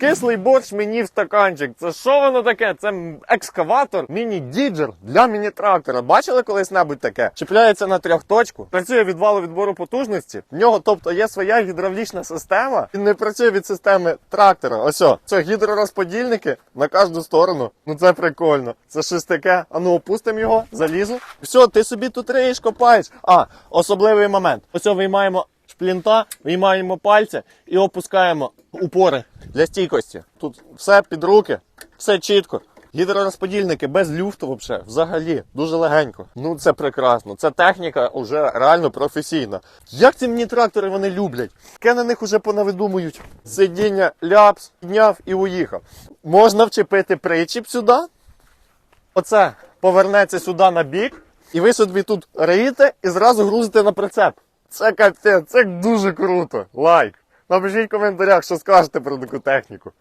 Кислий борщ мені в стаканчик. Це що воно таке? Це екскаватор, міні-діджер для міні-трактора. Бачили колись-небудь таке? Чіпляється на трьохточку, працює від валу відбору потужності. В нього, тобто, є своя гідравлічна система. Він не працює від системи трактора. Ось о, це гідророзподільники на кожну сторону. Ну це прикольно. Це щось таке. А ну опустимо його, залізу. Все, ти собі тут риєш, копаєш. А, особливий момент. Ось виймаємо шплінта, виймаємо пальця і опускаємо упори для стійкості. Тут все під руки, все чітко. Гідророзподільники без люфту взагалі, дуже легенько. Ну це прекрасно. Це техніка вже реально професійна. Як ці мені трактори вони люблять? Таке на них уже понавидумують. Сидіння ляпс, підняв і уїхав. Можна вчепити причіп сюди. Оце повернеться сюди на бік, і ви собі тут риєте і зразу грузите на прицеп. Це капець, це дуже круто. Лайк. Напишіть в коментарях, що скажете про таку техніку.